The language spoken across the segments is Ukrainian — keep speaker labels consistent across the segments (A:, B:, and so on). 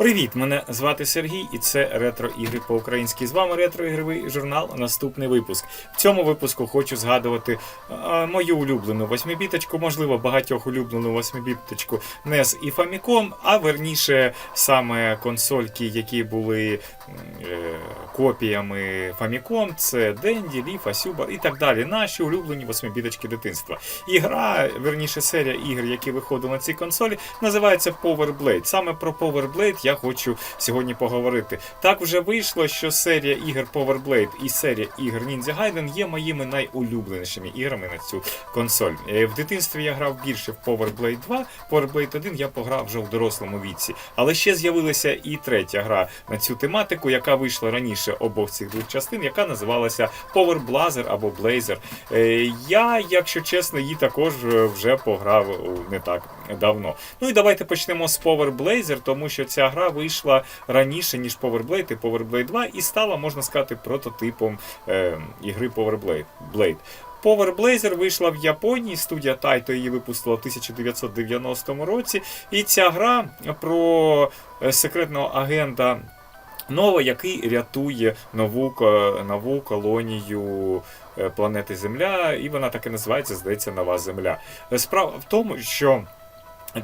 A: Привіт! Мене звати Сергій, і це ретро ігри по-українськи. З вами ретро-ігровий журнал. Наступний випуск. В цьому випуску хочу згадувати е, мою улюблену восьмибіточку, можливо, багатьох улюблену восьмибіточку NES і Famicom, а верніше саме консольки, які були е, копіями Famicom, це Денді, Ліфа, Сюбар і так далі. Наші улюблені восьмибіточки дитинства. І гра, верніше серія ігр, які виходили на цій консолі, називається Power Blade. Саме про Power Blade я хочу сьогодні поговорити. Так вже вийшло, що серія ігор Power Blade і серія ігор Ninja Gaiden є моїми найулюбленішими іграми на цю консоль. Е, В дитинстві я грав більше в Power Blade 2, Power Blade 1 я пограв вже в дорослому віці. Але ще з'явилася і третя гра на цю тематику, яка вийшла раніше обох цих двох частин, яка називалася Power Blazer або Blazer. Е, Я, якщо чесно, її також е, вже пограв не так давно. Ну і давайте почнемо з Power Blazer, тому що ця гра вийшла раніше, ніж Power Blade і Power Blade 2, і стала, можна сказати, прототипом е, ігри Power Blade. Blade. Power Blazer вийшла в Японії, студія Taito її випустила в 1990 році. І ця гра про е, секретного агента Нова, який рятує нову, нову колонію е, планети Земля, і вона так і називається, здається, Нова Земля. Е, Справа в тому, що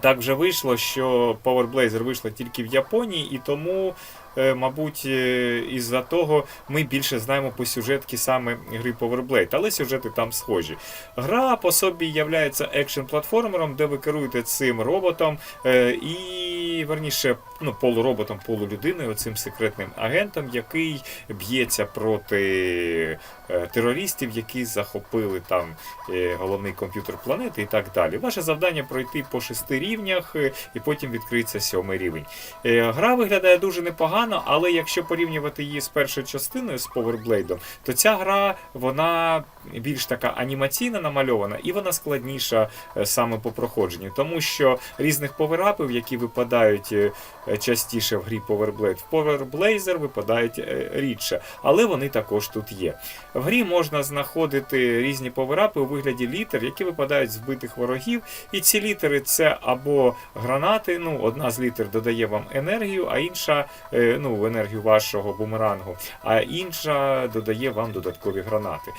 A: так вже вийшло, що Power Blazer вийшла тільки в Японії, і тому, е, мабуть, е, із-за того ми більше знаємо по сюжетки саме гри Power Blade, але сюжети там схожі. Гра по собі являється екшн-платформером, де ви керуєте цим роботом е, і, верніше, ну, полуроботом, полулюдиною, цим секретним агентом, який б'ється проти е, терористів, які захопили там е, головний комп'ютер планети і так далі. Ваше завдання пройти по шести рівнях, е, і потім відкриється сьомий рівень. Гра виглядає дуже непогано, але якщо порівнювати її з першою частиною з Powerblade, то ця гра вона більш така анімаційно намальована, і вона складніша е, саме по проходженню, тому що різних поверапів, які випадають е, частіше в грі Powerblade, в Power Blazer випадають е, рідше, але вони також тут є. В грі можна знаходити різні поверапи у вигляді літер, які випадають з вбитих ворогів. І ці літери це або гранати. Ну, одна з літер додає вам енергію, а інша ну, енергію вашого бумерангу, а інша додає вам додаткові гранати.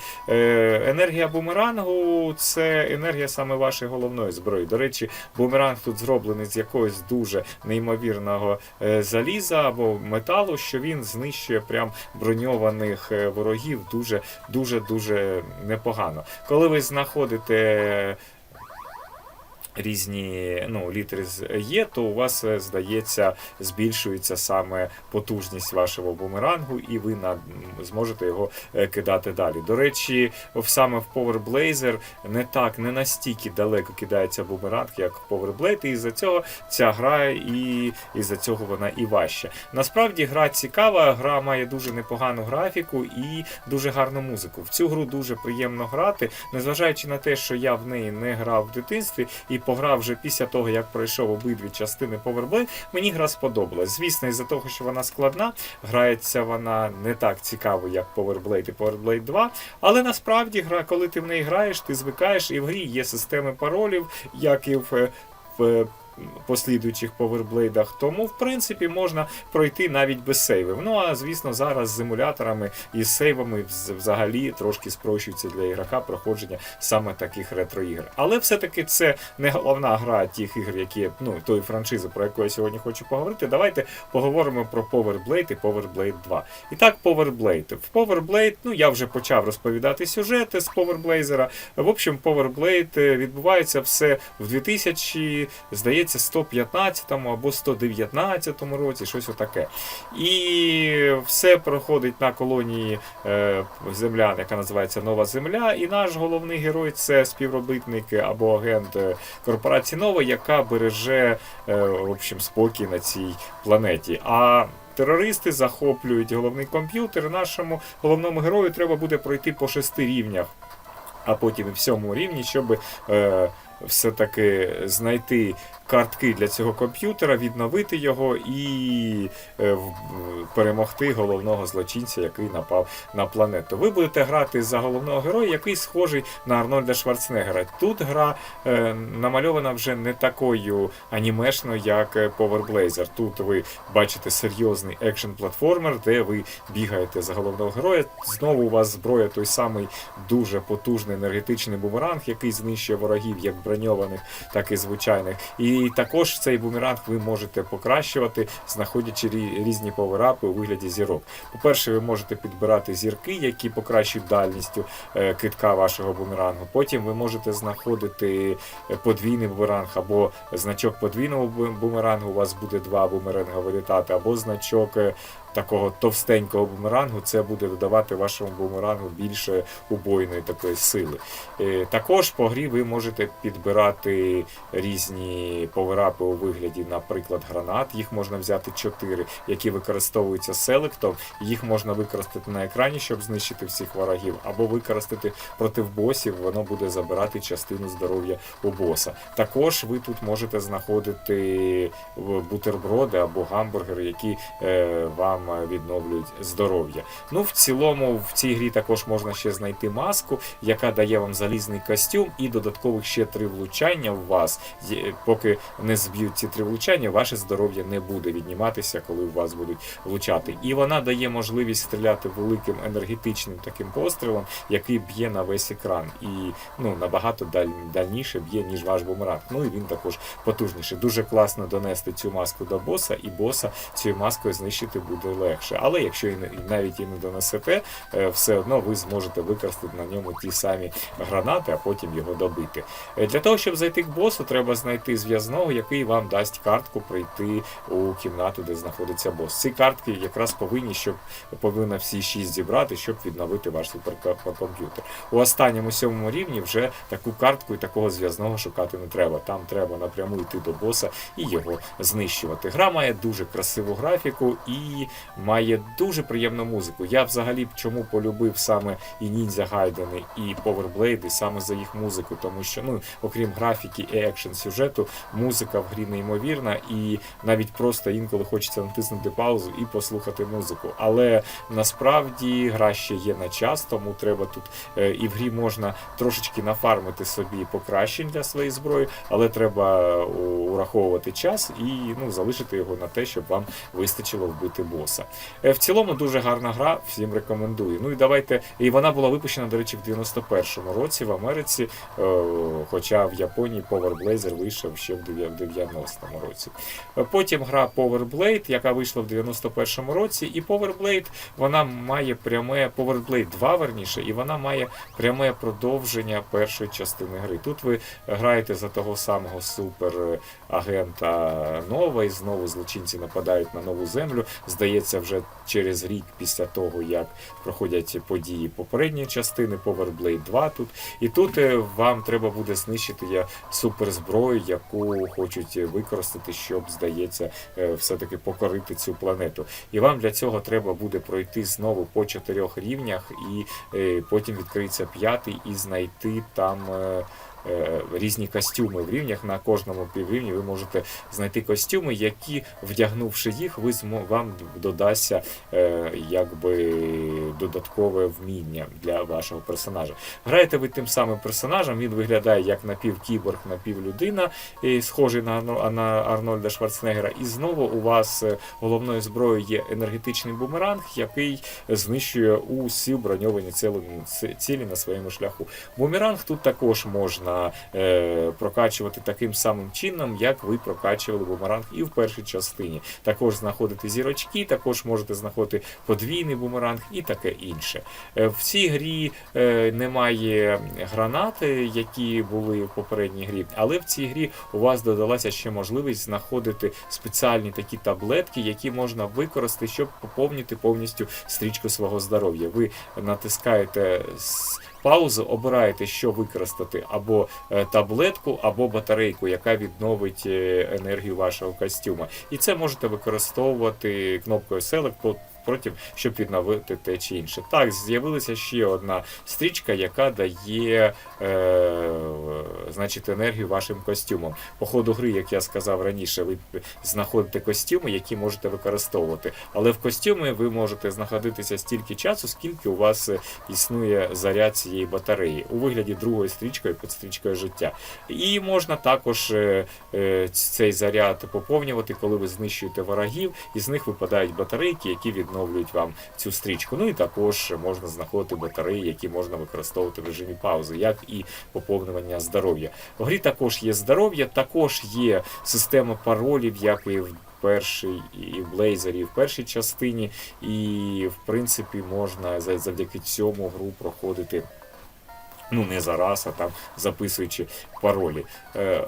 A: Енергія бумерангу це енергія саме вашої головної зброї. До речі, бумеранг тут зроблений з якогось дуже неймовірного е, заліза або металу, що він знищує прям броньованих е, ворогів дуже дуже дуже непогано. Коли ви знаходите. Різні ну, літери є, то у вас е, здається збільшується саме потужність вашого бумерангу, і ви на, зможете його е, кидати далі. До речі, саме в Power Blazer не так, не настільки далеко кидається бумеранг, як в Power Blade, і із-за цього ця гра і із-за цього вона і важча. Насправді гра цікава, гра має дуже непогану графіку і дуже гарну музику. В цю гру дуже приємно грати, незважаючи на те, що я в неї не грав в дитинстві і пограв вже після того, як пройшов обидві частини Powerplay, мені гра сподобалась. Звісно, із-за того, що вона складна, грається вона не так цікаво, як Powerblade і Powerblade 2. Але насправді гра, коли ти в неї граєш, ти звикаєш, і в грі є системи паролів, як і в. е, в е, послідуючих поверблейдах, тому в принципі можна пройти навіть без сейвів. Ну а звісно, зараз з емуляторами і сейвами взагалі трошки спрощується для ігрока проходження саме таких ретро-ігр. Але все-таки це не головна гра тих ігр, які ну тої франшизи, про яку я сьогодні хочу поговорити. Давайте поговоримо про Power Blade і Power Blade 2. І так, Power Blade. В Power Blade, ну я вже почав розповідати сюжети з Power Blazer. В общем, Power Blade е, відбувається все в 2000, здається, 115 або 119 році, щось отаке. І все проходить на колонії е, землян, яка називається Нова Земля. І наш головний герой це співробітник або агент е, корпорації Нова, яка береже е, в общем, спокій на цій планеті. А Терористи захоплюють головний комп'ютер. Нашому головному герою треба буде пройти по шести рівнях, а потім і в сьомому рівні, щоб е, все-таки знайти картки для цього комп'ютера, відновити його і е, перемогти головного злочинця, який напав на планету. Ви будете грати за головного героя, який схожий на Арнольда Шварценеггера. Тут гра е, намальована вже не такою анімешною, як е, Power Blazer. Тут ви бачите серйозний екшн-платформер, де ви бігаєте за головного героя. Знову у вас зброя той самий дуже потужний енергетичний бумеранг, який знищує ворогів як броньованих, так і звичайних. І також цей бумеранг ви можете покращувати, знаходячи рі- різні поверапи у вигляді зірок. По-перше, ви можете підбирати зірки, які покращують дальністю е, китка вашого бумерангу. Потім ви можете знаходити е, подвійний бумеранг або значок подвійного бумерангу. У вас буде два бумеранга вилітати, або значок. Е, Такого товстенького бумерангу це буде додавати вашому бумерангу більше убойної такої сили. Е, Також по грі ви можете підбирати різні поверапи у вигляді, наприклад, гранат. Їх можна взяти 4, які використовуються селектом. Їх можна використати на екрані, щоб знищити всіх ворогів, або використати проти босів, воно буде забирати частину здоров'я у боса. Також ви тут можете знаходити бутерброди або гамбургери, які е, вам е, відновлюють здоров'я. Ну, в цілому, в цій грі також можна ще знайти маску, яка дає вам залізний костюм, і додаткових ще три влучання в вас. Поки не зб'ють ці три влучання, ваше здоров'я не буде відніматися, коли в вас будуть влучати. І вона дає можливість стріляти великим енергетичним таким пострілом, який б'є на весь екран. І ну, набагато даль, дальніше б'є, ніж ваш бумеранг. Ну і він також потужніший. Дуже класно донести цю маску до боса, і боса цією маскою знищити буде легше. Але якщо і навіть і не донесете, е, все одно ви зможете використати на ньому ті самі гранати, а потім його добити. Е, Для того, щоб зайти к босу, треба знайти зв'язного, який вам дасть картку прийти у кімнату, де знаходиться бос. Ці картки якраз повинні, щоб повинна всі шість зібрати, щоб відновити ваш суперкомп'ютер. У останньому сьомому рівні вже таку картку і такого зв'язного шукати не треба. Там треба напряму йти до боса і його знищувати. Гра має дуже красиву графіку і має дуже приємну музику. Я взагалі чому полюбив саме і Ніндзя Гайдени, і Powerblade саме за їх музику, тому що ну окрім графіки і екшн сюжету, музика в грі неймовірна, і навіть просто інколи хочеться натиснути паузу і послухати музику. Але насправді гра ще є на час, тому треба тут е, і в грі можна трошечки нафармити собі покращень для своєї зброї, але треба е, ураховувати час і ну залишити його на те, щоб вам вистачило вбити боса. Е, В цілому дуже гарна гра, всім рекомендую. Ну і давайте. І вона була випущена, до речі, в 91-му році в Америці, е, хоча в Японії Power Blazer вийшов ще в 90-му році. Е, Потім гра Power Blade, яка вийшла в 91-му році, і Power Blade вона має пряме Power Blade 2, верніше, і вона має пряме продовження першої частини гри. Тут ви граєте за того самого суперагента Нова, і знову злочинці нападають на нову землю. Здається, вже через рік після того, як проходять події попередньої частини, Power Blade 2 тут. І тут е, вам треба буде знищити суперзброю, яку хочуть використати, щоб, здається, е, все-таки покорити цю планету. І вам для цього треба буде пройти знову по чотирьох рівнях, і е, потім відкриється п'ятий і знайти там. Е, Різні костюми в рівнях на кожному піврівні ви можете знайти костюми, які, вдягнувши їх, ви вам додасться е, якби додаткове вміння для вашого персонажа. Граєте ви тим самим персонажем, він виглядає як напівкіборг, напівлюдина, схожий на, Арнольда Шварценеггера. І знову у вас е, головною зброєю є енергетичний бумеранг, який знищує усі броньовані цілі на своєму шляху. Бумеранг тут також можна е, прокачувати таким самим чином, як ви прокачували бумеранг і в першій частині. Також знаходити зірочки, також можете знаходити подвійний бумеранг і таке інше. Е, в цій грі е, немає гранати, які були в попередній грі, але в цій грі у вас додалася ще можливість знаходити спеціальні такі таблетки, які можна використати, щоб поповнити повністю стрічку свого здоров'я. Ви натискаєте паузу, обираєте, що використати або е, таблетку, або батарейку, яка відновить е, енергію вашого костюма. І це можете використовувати кнопкою Select проти, щоб відновити те чи інше. Так, з'явилася ще одна стрічка, яка дає е, значить, енергію вашим костюмам. По ходу гри, як я сказав раніше, ви знаходите костюми, які можете використовувати. Але в костюмі ви можете знаходитися стільки часу, скільки у вас е, існує заряд цієї батареї у вигляді другої стрічкою під стрічкою життя. І можна також е, е, цей заряд поповнювати, коли ви знищуєте ворогів, і з них випадають батарейки, які відновлюють вам цю стрічку. Ну і також можна знаходити батареї, які можна використовувати в режимі паузи, як і поповнювання здоров'я. В грі також є здоров'я, також є система паролів, як і в першій і в Блейзері, і в першій частині, і в принципі можна завдяки цьому гру проходити. Ну, не зараз, а там записуючи паролі. Е,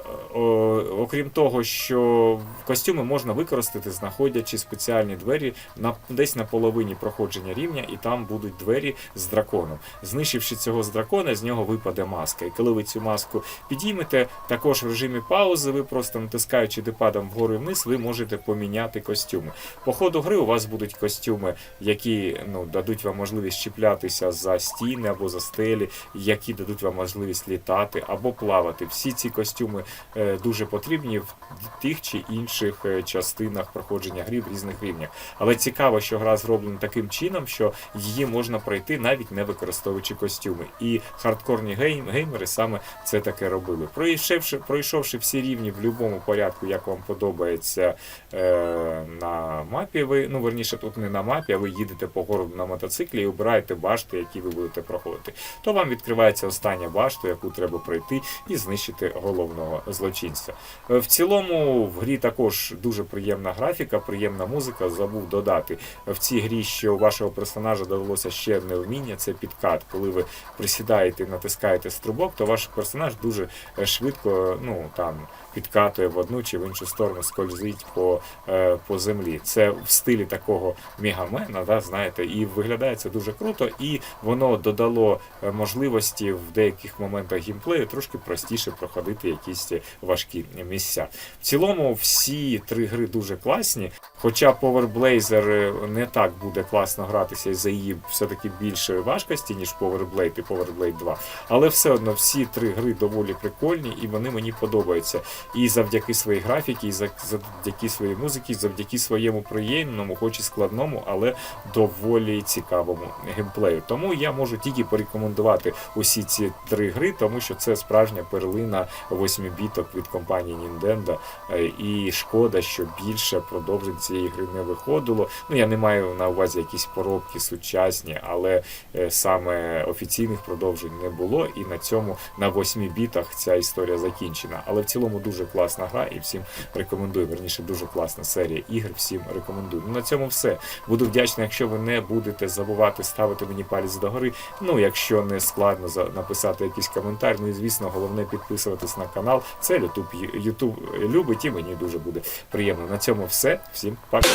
A: окрім того, що костюми можна використати, знаходячи спеціальні двері на десь на половині проходження рівня, і там будуть двері з драконом. Знищивши цього з дракона, з нього випаде маска. І коли ви цю маску підіймете, також в режимі паузи, ви просто натискаючи депадом вгору і вниз, ви можете поміняти костюми. По ходу гри у вас будуть костюми, які ну, дадуть вам можливість чіплятися за стіни або за стелі, які дадуть вам можливість літати або плавати. Всі ці костюми е, дуже потрібні в тих чи інших е, частинах проходження гри в різних рівнях. Але цікаво, що гра зроблена таким чином, що її можна пройти навіть не використовуючи костюми. І хардкорні гейм, геймери саме це таке робили. Пройшовши, пройшовши всі рівні в будь-якому порядку, як вам подобається е, на мапі, ви ну верніше тут не на мапі, а ви їдете по городу на мотоциклі і обираєте башти, які ви будете проходити. То вам відкривається остання башта, яку треба пройти і знищити головного злочинця. Е, В цілому в грі також дуже приємна графіка, приємна музика. Забув додати в цій грі, що вашого персонажа довелося ще одне вміння це підкат. Коли ви присідаєте натискаєте струбок, то ваш персонаж дуже е, швидко ну там підкатує в одну чи в іншу сторону, скользить по, е, по землі. Це в стилі такого мегамена, да, знаєте, і виглядає це дуже круто, і воно додало е, можливості в деяких моментах геймплею трошки простіше проходити якісь важкі місця. В цілому всі три гри дуже класні. Хоча Power Blazer е, не так буде класно гратися із-за її все-таки більшої важкості, ніж Power Blade і Power Blade 2. Але все одно всі три гри доволі прикольні і вони мені подобаються. І завдяки своїй графіці, і за- завдяки своїй музиці, завдяки своєму приємному, хоч і складному, але доволі цікавому геймплею. Тому я можу тільки порекомендувати усі ці три гри, тому що це справжня перлина 8 біток від компанії Nintendo. Е, І шкода, що більше продовжень цієї гри не виходило. Ну я не маю на увазі якісь поробки сучасні, але е, саме офіційних продовжень не було. І на цьому на 8 бітах ця історія закінчена. Але в цілому дуже класна гра і всім рекомендую. Верніше, дуже класна серія ігр. Всім рекомендую. Ну на цьому все. Буду вдячний, якщо ви не будете забувати ставити мені палець догори. Ну, якщо не складно написати якийсь коментар. Ну і звісно, головне підписуватись на канал. Це YouTube, YouTube любить і мені дуже буде приємно. На цьому все. Всім пока.